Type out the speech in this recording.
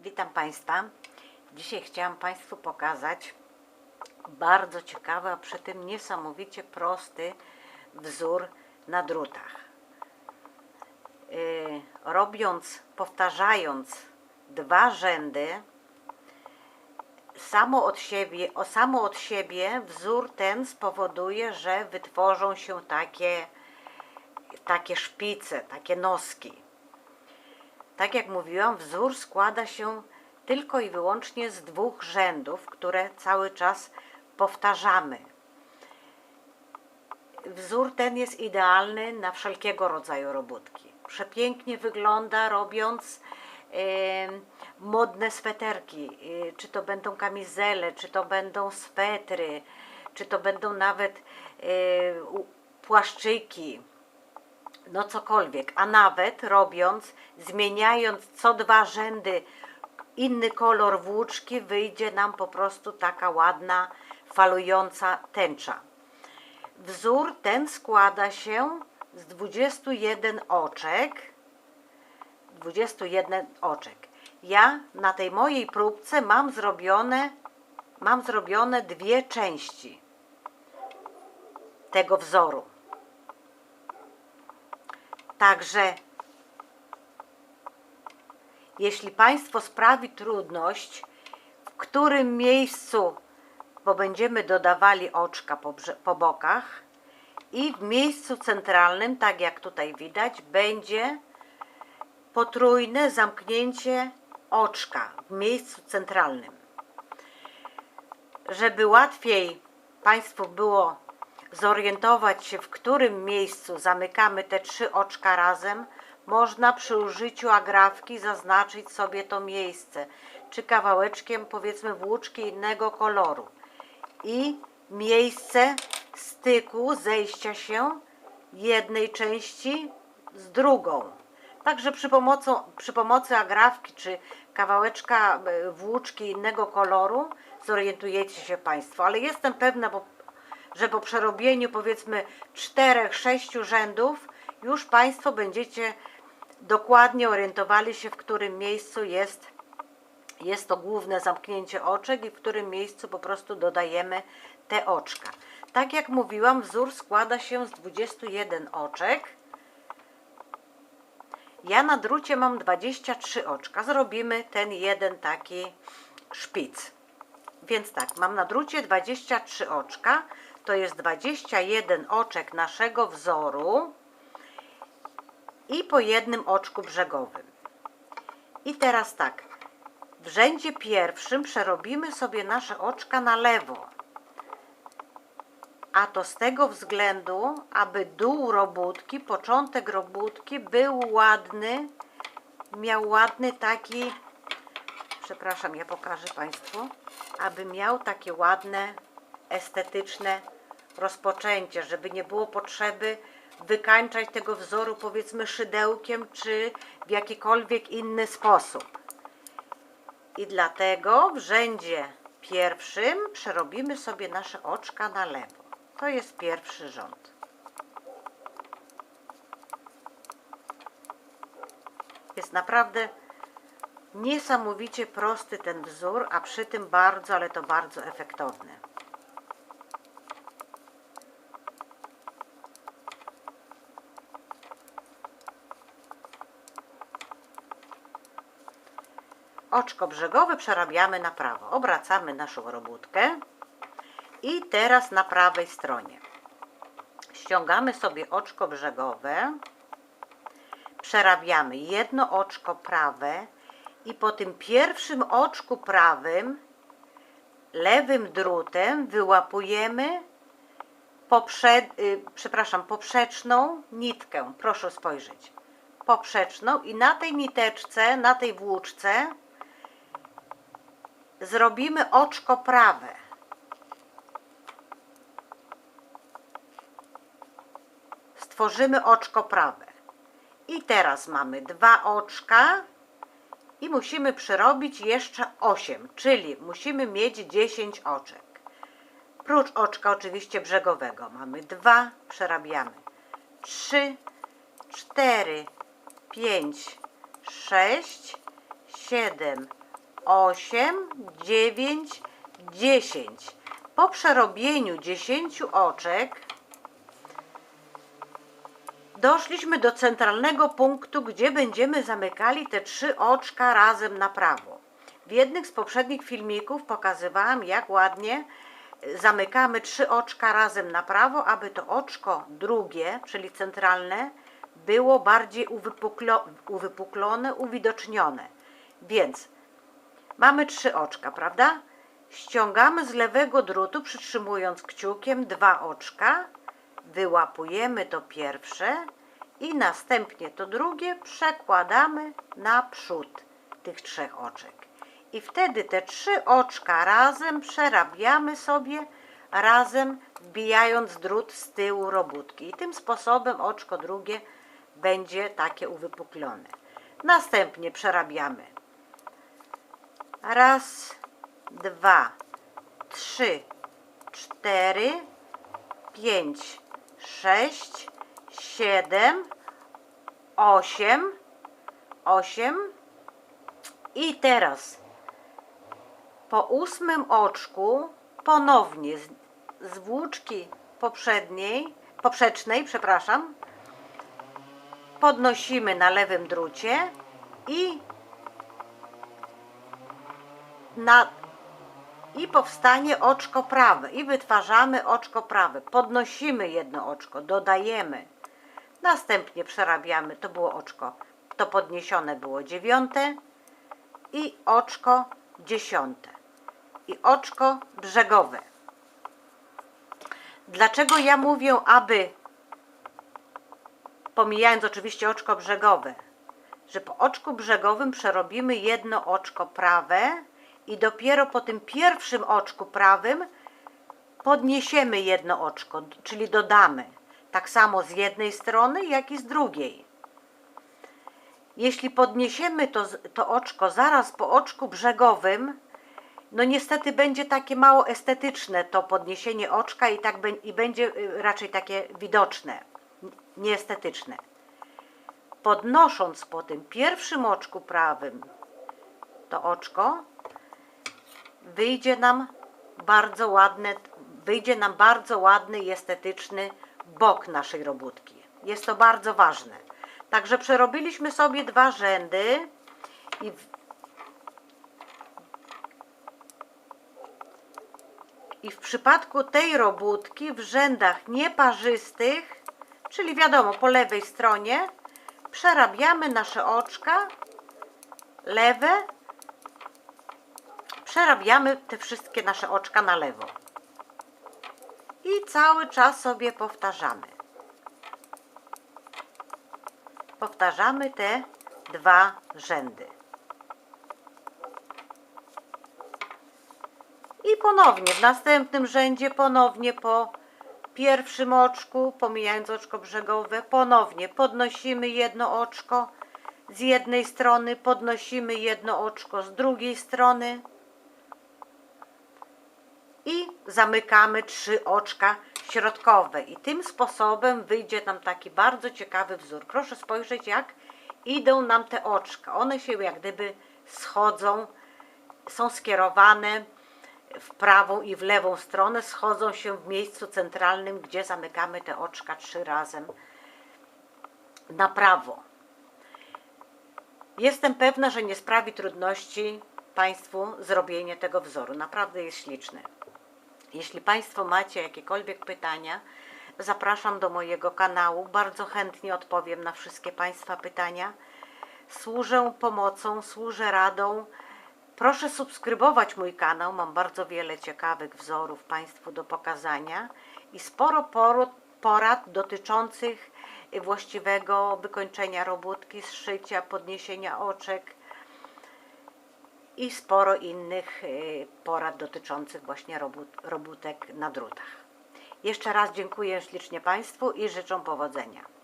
Witam Państwa. Dzisiaj chciałam Państwu pokazać bardzo ciekawy, a przy tym niesamowicie prosty wzór na drutach. Yy, robiąc, powtarzając dwa rzędy, samo od siebie, o samo od siebie wzór ten spowoduje, że wytworzą się takie, takie szpice, takie noski. Tak jak mówiłam, wzór składa się tylko i wyłącznie z dwóch rzędów, które cały czas powtarzamy. Wzór ten jest idealny na wszelkiego rodzaju robótki. Przepięknie wygląda robiąc modne sweterki, y, czy to będą kamizele, czy to będą swetry, czy to będą nawet y, płaszczyki, no cokolwiek, a nawet robiąc, zmieniając co dwa rzędy inny kolor włóczki, wyjdzie nam po prostu taka ładna, falująca tęcza. Wzór ten składa się z 21 oczek. 21 oczek. Ja na tej mojej próbce mam zrobione, mam zrobione dwie części tego wzoru. Także jeśli Państwo sprawi trudność, w którym miejscu, bo będziemy dodawali oczka po, po bokach i w miejscu centralnym, tak jak tutaj widać, będzie potrójne zamknięcie oczka w miejscu centralnym. Żeby łatwiej Państwu było zorientować się, w którym miejscu zamykamy te trzy oczka razem, można przy użyciu agrafki zaznaczyć sobie to miejsce, czy kawałeczkiem powiedzmy włóczki innego koloru i miejsce styku, zejścia się jednej części z drugą. Także przy, pomocą, przy pomocy agrafki czy kawałeczka e, włóczki innego koloru zorientujecie się Państwo, ale jestem pewna, bo, że po przerobieniu powiedzmy czterech, sześciu rzędów już Państwo będziecie dokładnie orientowali się, w którym miejscu jest, jest to główne zamknięcie oczek i w którym miejscu po prostu dodajemy te oczka. Tak jak mówiłam, wzór składa się z 21 oczek. Ja na drucie mam 23 oczka. Zrobimy ten jeden taki szpic. Więc tak, mam na drucie 23 oczka. To jest 21 oczek naszego wzoru i po jednym oczku brzegowym. I teraz tak, w rzędzie pierwszym przerobimy sobie nasze oczka na lewo. A to z tego względu, aby dół robótki, początek robótki był ładny, miał ładny taki, przepraszam, ja pokażę Państwu, aby miał takie ładne, estetyczne rozpoczęcie, żeby nie było potrzeby wykańczać tego wzoru powiedzmy szydełkiem czy w jakikolwiek inny sposób. I dlatego w rzędzie pierwszym przerobimy sobie nasze oczka na lewo. To jest pierwszy rząd. Jest naprawdę niesamowicie prosty ten wzór, a przy tym bardzo, ale to bardzo efektowny. Oczko brzegowe przerabiamy na prawo. Obracamy naszą robótkę. I teraz na prawej stronie. Ściągamy sobie oczko brzegowe. Przerabiamy jedno oczko prawe i po tym pierwszym oczku prawym lewym drutem wyłapujemy poprze, y, przepraszam, poprzeczną nitkę. Proszę spojrzeć. Poprzeczną i na tej niteczce, na tej włóczce zrobimy oczko prawe. Stworzymy oczko prawe. I teraz mamy dwa oczka i musimy przerobić jeszcze 8, czyli musimy mieć 10 oczek. Prócz oczka oczywiście brzegowego mamy dwa, przerabiamy 3, 4, 5, 6, 7, osiem, dziewięć, dziesięć. Po przerobieniu 10 oczek doszliśmy do centralnego punktu, gdzie będziemy zamykali te trzy oczka razem na prawo. W jednym z poprzednich filmików pokazywałam, jak ładnie zamykamy trzy oczka razem na prawo, aby to oczko drugie, czyli centralne, było bardziej uwypuklo, uwypuklone, uwidocznione. Więc mamy trzy oczka, prawda? Ściągamy z lewego drutu, przytrzymując kciukiem dwa oczka, wyłapujemy to pierwsze i następnie to drugie przekładamy na przód tych trzech oczek. I wtedy te trzy oczka razem przerabiamy sobie, razem wbijając drut z tyłu robótki. I tym sposobem oczko drugie będzie takie uwypuklone. Następnie przerabiamy. Raz, dwa, trzy, cztery, pięć, sześć, siedem, osiem, osiem. I teraz po ósmym oczku ponownie z, z włóczki poprzedniej, poprzecznej, przepraszam, podnosimy na lewym drucie i na, i powstanie oczko prawe i wytwarzamy oczko prawe. Podnosimy jedno oczko, dodajemy. Następnie przerabiamy, to było oczko, to podniesione było dziewiąte i oczko dziesiąte i oczko brzegowe. Dlaczego ja mówię, aby, pomijając oczywiście oczko brzegowe, że po oczku brzegowym przerobimy jedno oczko prawe i dopiero po tym pierwszym oczku prawym podniesiemy jedno oczko, czyli dodamy. Tak samo z jednej strony, jak i z drugiej. Jeśli podniesiemy to, to oczko zaraz po oczku brzegowym, no niestety będzie takie mało estetyczne to podniesienie oczka i, tak i będzie y, raczej takie widoczne, nieestetyczne. Podnosząc po tym pierwszym oczku prawym to oczko, wyjdzie nam bardzo ładne, wyjdzie nam bardzo ładny i estetyczny bok naszej robótki. Jest to bardzo ważne. Także przerobiliśmy sobie dwa rzędy i i w przypadku tej robótki w rzędach nieparzystych, czyli wiadomo po lewej stronie, przerabiamy nasze oczka lewe przerabiamy te wszystkie nasze oczka na lewo. I cały czas sobie powtarzamy. Powtarzamy te dwa rzędy. I ponownie w następnym rzędzie, ponownie po pierwszym oczku, pomijając oczko brzegowe, ponownie podnosimy jedno oczko z jednej strony, podnosimy jedno oczko z drugiej strony zamykamy trzy oczka środkowe i tym sposobem wyjdzie nam taki bardzo ciekawy wzór. Proszę spojrzeć jak idą nam te oczka. One się jak gdyby schodzą, są skierowane w prawą i w lewą stronę, schodzą się w miejscu centralnym, gdzie zamykamy te oczka trzy razem na prawo. Jestem pewna, że nie sprawi trudności Państwu zrobienie tego wzoru. Naprawdę jest śliczny. Jeśli Państwo macie jakiekolwiek pytania, zapraszam do mojego kanału. Bardzo chętnie odpowiem na wszystkie Państwa pytania. Służę pomocą, służę radą. Proszę subskrybować mój kanał. Mam bardzo wiele ciekawych wzorów Państwu do pokazania i sporo porad dotyczących właściwego wykończenia robótki, zszycia, podniesienia oczek, i sporo innych y, porad dotyczących właśnie robótek na drutach. Jeszcze raz dziękuję ślicznie Państwu i życzę powodzenia.